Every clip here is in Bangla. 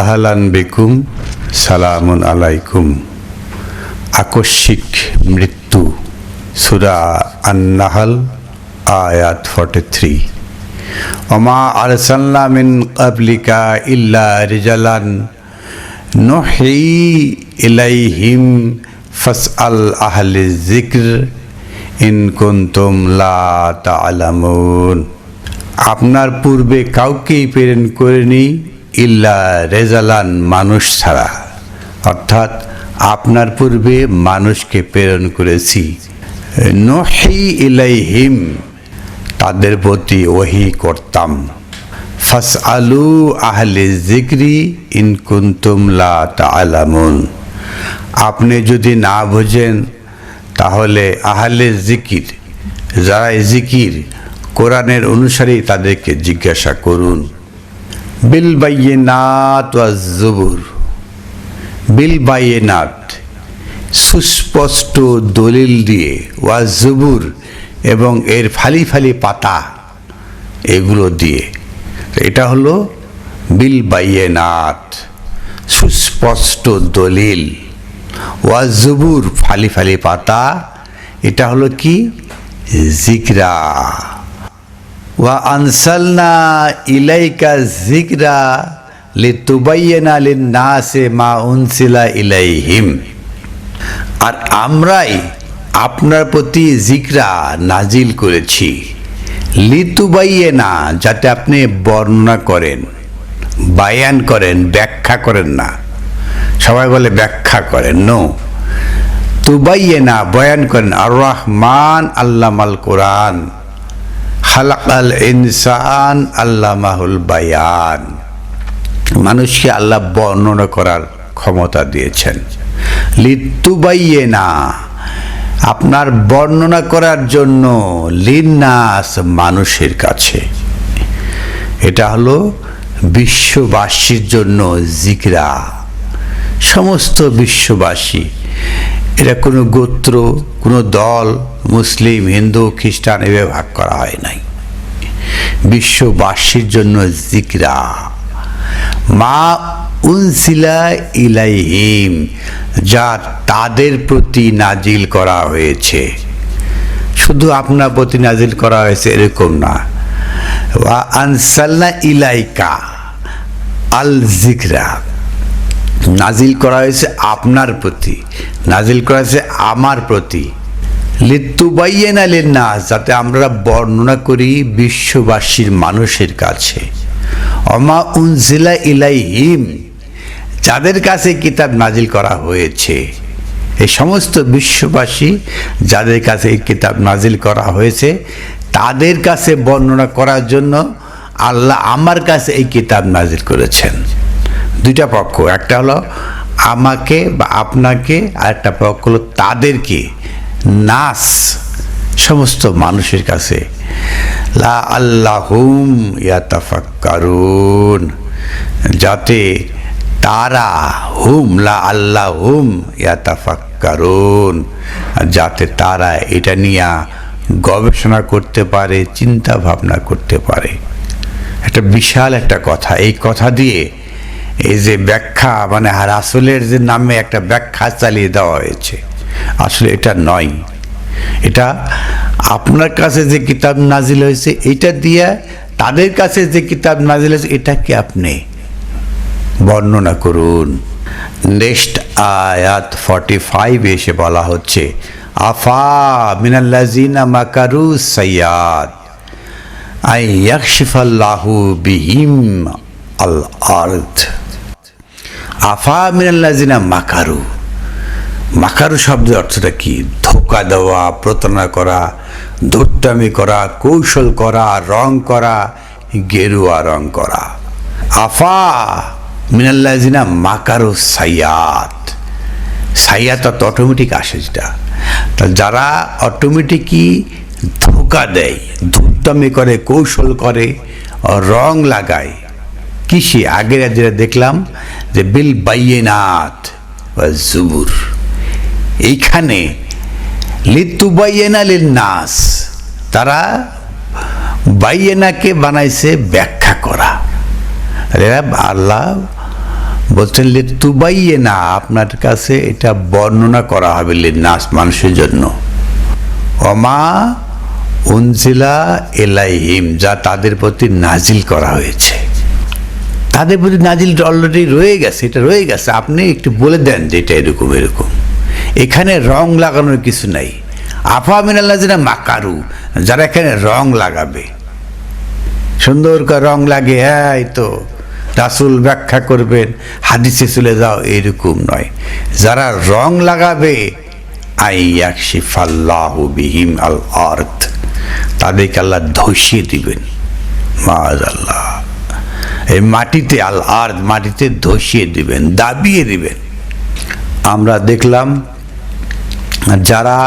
আহলান বেকুম, সালামুন আলাইকুম। আকস্মিক মৃত্যু, সুরা আন্নাহাল, আয়াত ফর্টি থ্রি অমা আরসাল্লা মিন কাবলিকা ইল্লা রিজালান, নহি ইলাইহিম ফাসআল আহলি যিকর, ইন কুনতুম লা তা'লামুন। আপনার পূর্বে কাউকেই প্রেরণ করেনি ইল্লা রেজালান মানুষ ছাড়া। অর্থাৎ আপনার পূর্বে মানুষকে প্রেরণ করেছি। নহি ইলাইহিম, তাদের প্রতি ওহি করতাম। ফাস আলু আহলে জিক্রি ইন কুন্তুম লা তা'লামুন আপনি যদি না বোঝেন, তাহলে আহলে জিকির যারা জিকির কোরআনের অনুসারেই তাদেরকে জিজ্ঞাসা করুন। বিল বাইয়েনাত ওয়াজ জুবুর বিল বাইয়েনাত। সুস্পষ্ট দলিল দিয়ে ওয়া জুবুর এবং এর ফালি ফালি পাতা এগুলো দিয়ে। এটা হলো বিল বাইয়েনাত। সুস্পষ্ট দলিল। ওয়া জুবুর ফালি ফালি পাতা। এটা হলো কি? জিকরা। ওয়া আনসালনা ইলাইকা জিকরা লিতুবাইয়ানা লিন-নাসি মা উনসিলা ইলাইহিম। আর আমরাই আপনার প্রতি জিকরা নাজিল করেছি। লিতুবাইয়ানা যাতে আপনি বর্ণনা করেন, বায়ান করেন, ব্যাখ্যা করেন না। সবাই বলে ব্যাখ্যা করেন, নো। তুবাইয়েনা বয়ান করেন আর রহমান আল্লামাল কোরআন। খালাকাল ইনসান আল্লামাহুল বায়ান। মানুষকে আল্লাহ বর্ণনা করার ক্ষমতা দিয়েছেন। লিতুবাইয়েনা, আপনার বর্ণনা করার জন্য লিন্নাস মানুষের কাছে। এটা হলো বিশ্ববাসীর জন্য জিকরা। সমস্ত বিশ্ববাসী এটা কোনো গোত্র, কোনো দল, মুসলিম, হিন্দু, খ্রিস্টান, এভাবে ভাগ করা হয় নাই। বিশ্ববাসীর জন্য জিকরা। মা উনসিলা ইলাইহিম যা তাদের প্রতি নাজিল করা হয়েছে। শুধু আপনার প্রতি নাজিল করা হয়েছে এরকম না। ওয়া আনসালনা ইলাইকা আল জিকরা। নাজিল করা হয়েছে আপনার প্রতি, নাজিল করা হয়েছে আমার প্রতি। লিত্তুবাইয়েন আলের না যাতে আমরা বর্ণনা করি বিশ্ববাসীর মানুষের কাছে। অমা উনজিলা ইলাইহিম, যাদের কাছে কিতাব নাজিল করা হয়েছে। এই সমস্ত বিশ্ববাসী যাদের কাছে এই কিতাব নাজিল করা হয়েছে, তাদের কাছে বর্ণনা করার জন্য আল্লাহ আমার কাছে এই কিতাব নাজিল করেছেন। দুইটা পক্ষ, একটা হলো আমাকে বা আপনাকে, আর একটা পক্ষ হলো তাদেরকে, নাস, সমস্ত মানুষের কাছে। লা আল্লাহুম ইয়াতাফাক্কারুন, যাতে তারা হুম, লা আল্লাহ হুম ইয়াতাফাক্কারুন, যাতে তারা এটা নিয়ে গবেষণা করতে পারে চিন্তা ভাবনা করতে পারে। একটা বিশাল একটা কথা, এই কথা দিয়ে এই যে ব্যাখ্যা মানে রাসুলের যে নামে একটা ব্যাখ্যা চালিয়ে দেওয়া হয়েছে, আসলে এটা নয়। এটা আপনার কাছে যে কিতাব নাজিল হয়েছে, এটা দিয়ে তাদের কাছে যে কিতাব নাজিল হয়েছে, এটাকে আপনি বর্ণনা করুন। নেক্সট আয়াত ফর্টি ফাইভ এসে বলা হচ্ছে, আফা মিনাল্লাজিনা মাকারু সৈয়াদ আই ইয়াকশিফাল্লাহু বিহিম আল আর্থ আফা মিনাল্লাজিনা মাকারু। মাকারু শব্দের অর্থটা কি? ধোকা দেওয়া, প্রতারণা করা ধূর্তামি করা, কৌশল করা, রং করা, গেরুয়া রং করা। আফা মিনাল্লাজিনা মাকারু সাইয়াত। সাইয়াত অত অটোমেটিক আসে যেটা। তা যারা অটোমেটিকই ধোকা দেয় ধূর্তামি করে, কৌশল করে, রং লাগায়, কিসে? আগের যেটা দেখলাম যে বিল বাইয়েনাথ বা জুবুর। এইখানে লিত্তু বাইয়েনা লিল নাস তারা বাইয়েনাকে বানাইছে ব্যাখ্যা করা। আল্লাহ বলছেন লে তুবাইয়ে না আপনার কাছে এটা বর্ণনা করা হবে নাস মানুষের জন্য। অমা উনজিলা এলাইহিম যা তাদের প্রতি নাজিল করা হয়েছে। তাদের প্রতি নাজিল অলরেডি রয়ে গেছে, এটা রয়ে গেছে। আপনি একটু বলে দেন যে এটা এরকম এরকম। এখানে রং লাগানোর কিছু নাই। আফা মিনাল্লা যেটা মাকারু, যারা এখানে রং লাগাবে। সুন্দর করে রং লাগে হ্যাঁ তো, রাসুল ব্যাখ্যা করবেন, হাদিসে চলে যাও, এরকম নয়। যারা রং লাগাবে বিহিম আল আর্থ তাদেরকে আল্লাহ ধসিয়ে দিবেন। মাজ আল্লাহ এই মাটিতে আল আর্থ মাটিতে ধসিয়ে দিবেন, দাবিয়ে দিবেন। আমরা দেখলাম যারা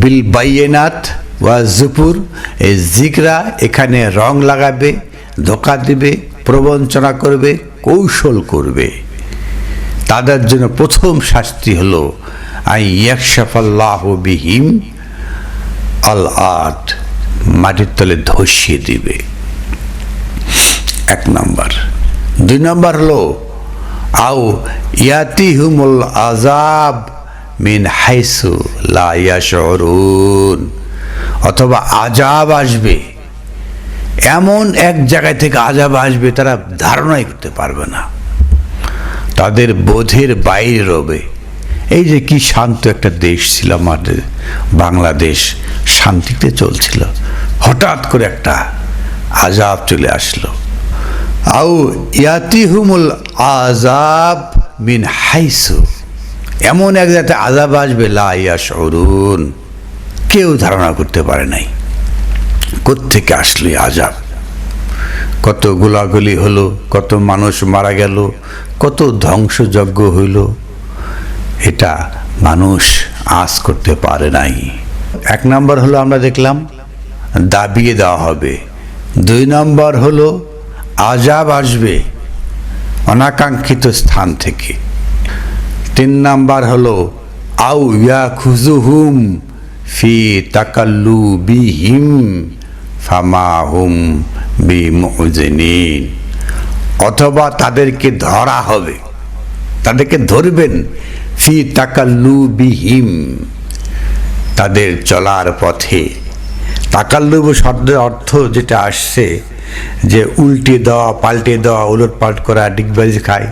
বিল বাইয়েনাথ ওয়া জুপুর এই জিকরা এখানে রং লাগাবে, ধোকা দিবে, প্রবঞ্চনা করবে, কৌশল করবে। তাদের জন্য প্রথম শাস্তি হলো, আই ইয়াকশাফাল্লাহ বিহিম, আল আর্ট মাটির তলে ধসিয়ে দিবে। এক নম্বর। দুই নম্বর হলো, আও ইয়াতি হুমুল আজাব মিন হাইসু লা ইয়াশউরুন। অথবা আজাব আসবে, এমন এক জায়গায় থেকে আজাব আসবে, তারা ধারণাই করতে পারবে না। তাদের বোধের বাইরে রবে। এই যে কি শান্ত একটা দেশ ছিল আমাদের, বাংলাদেশ, শান্তিতে চলছিল। হঠাৎ করে একটা আজাব চলে আসলো। আউ ইয়াতিহুমুল আজাব মিন হাইসু। এমন এক জায়গাতে আজাব আসবে লাইয়া সরুন কেউ ধারণা করতে পারে নাই। কোত্থেকে আসলে আজাব কত গোলাগুলি হলো, কত মানুষ মারা গেল, কত ধ্বংসযজ্ঞ হইল। এটা মানুষ আশ করতে পারে নাই। এক নম্বর হলো আমরা দেখলাম, দাবিয়ে দেওয়া হবে। দুই নম্বর হলো আজাব আসবে অনাকাঙ্ক্ষিত স্থান থেকে। তিন নাম্বার হলো আউ ইয়া খুজুহুম ফি তাকাল্লু বিহিম ফামাহুম বি মুজিনিন অথবা তাদেরকে ধরা হবে, তাদেরকে ধরবেন ফি তাকাল্লু বিহিম তাদের চলার পথে। তাকাল্লুব শব্দের অর্থ যেটা আসছে যে উল্টে দেওয়া, পাল্টে দেওয়া উলট পাল্ট করা ডিগবাজি খায়।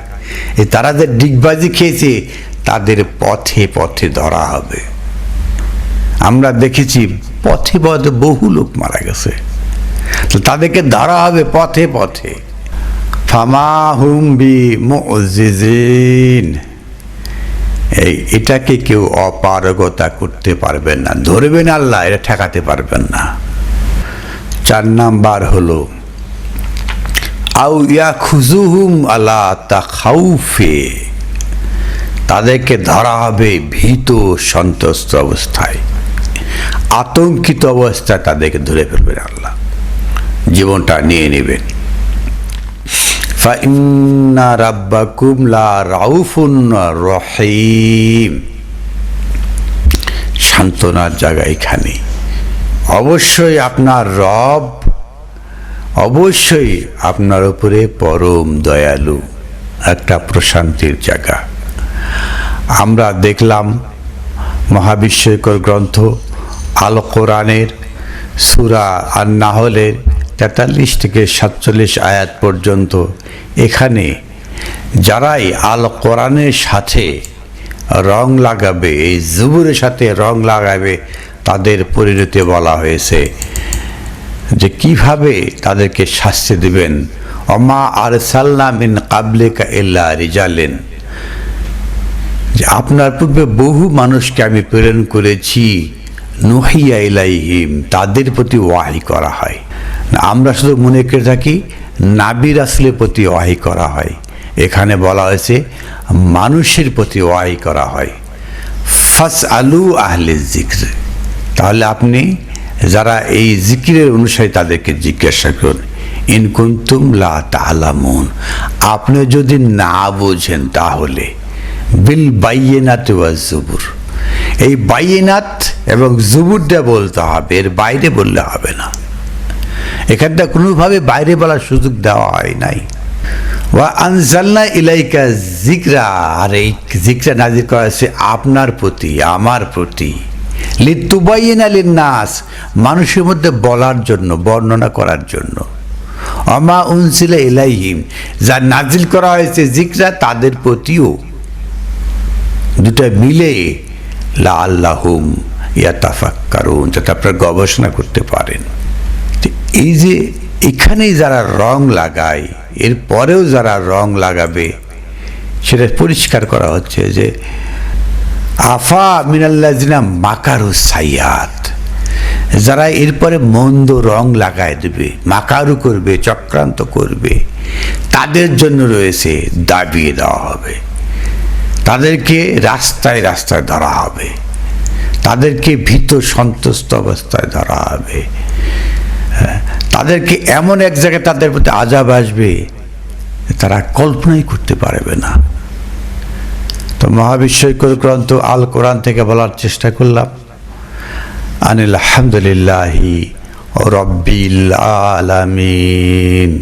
এই তারা যে ডিগবাজি খেয়েছে, তাদের পথে পথে ধরা হবে। আমরা দেখেছি পথে পথে বহু লোক মারা গেছে। তো তাদেরকে ধরা হবে পথে পথে। এই, এটাকে কেউ অপারগতা করতে পারবেন না। ধরবেন আল্লাহ, এটা ঠেকাতে পারবেন না। চার নাম্বার হলো আউ ইয়া খুজুহুম আলা তা খাউফে তাদেরকে ধরা হবে ভীত সন্ত্রস্ত অবস্থায়। আতঙ্কিত অবস্থায় তাদেরকে ধরে ফেলবেন আল্লাহ। জীবনটা নিয়ে নেবেন। ফাইন্না রাব্বাকুম লা রাউফুন রহিম। সান্ত্বনার জায়গা এখানে। অবশ্যই আপনার রব অবশ্যই আপনার উপরে পরম দয়ালু একটা প্রশান্তির জায়গা। আমরা দেখলাম মহাবিশ্বকর গ্রন্থ আল কোরআনের সুরা আর নাহলের তেতাল্লিশ থেকে সাতচল্লিশ আয়াত পর্যন্ত। এখানে যারাই আল কোরআনের সাথে রং লাগাবে, এই জুবুরের সাথে রং লাগাবে, তাদের পরিণতি বলা হয়েছে। যে কীভাবে তাদেরকে শাস্তি দিবেন? অমা আর সাল্লামিন কাবলিকা ইল্লা রিজালেন। যে আপনার পূর্বে বহু মানুষকে আমি প্রেরণ করেছি, নহিয়া ইলাইহিম, তাদের প্রতি ওয়াহি করা হয়। আমরা শুধু মনে করে থাকি, নাবির আসলের প্রতি ওয়াহি করা হয়। এখানে বলা হয়েছে, মানুষের প্রতি ওয়াহি করা হয়। ফাস আলু আহলে জিক্র তাহলে আপনি যারা এই জিকিরের অনুসারী তাদেরকে জিজ্ঞাসা করুন। ইনকুন্তুম লা তালামুন। আপনি যদি না বোঝেন তাহলে। বিল বাইয়েনাত ওয়া জুবুর। এই বাইয়েনাত এবং জুবুরটা বলতে হবে, এর বাইরে বললে হবে না। এখানটা কোনোভাবে বাইরে বলার সুযোগ দেওয়া হয় নাই। ওয়া আনজাল্লা ইলাইকা জিকরা। আর এই জিকরা নাজির করা আপনার প্রতি, আমার প্রতি। লিতুবাইন নাস মানুষের মধ্যে বলার জন্য, বর্ণনা করার জন্য। অমা উনসিলা ইলাইহিম, যা নাজিল করা হয়েছে জিকরা, তাদের প্রতিও। দুটা মিলে লা আল্লাহুম ইয়াতাফাক্কারুন, যাতে আপনারা গবেষণা করতে পারেন। এই যে এখানেই যারা রং লাগায় এর পরেও যারা রং লাগাবে, সেটা পরিষ্কার করা হচ্ছে যে আফা মিনাল্লাজিনা মাকারু সাইয়াত। যারা এরপরে মন্দ রং লাগায় দেবে মাকারু করবে চক্রান্ত করবে তাদের জন্য রয়েছে দাবিয়ে দেওয়া হবে। তাদেরকে রাস্তায় রাস্তায় ধরা হবে। তাদেরকে ভীত সন্তুষ্ট অবস্থায় ধরা হবে। হ্যাঁ, তাদেরকে এমন এক জায়গায় তাদের প্রতি আজাব আসবে তারা কল্পনাই করতে পারবে না। তো মহাবিশ্বকর গ্রন্থ আল কোরআন থেকে বলার চেষ্টা করলাম। আনিল আলহামদুলিল্লাহি রব্বিল আলামিন।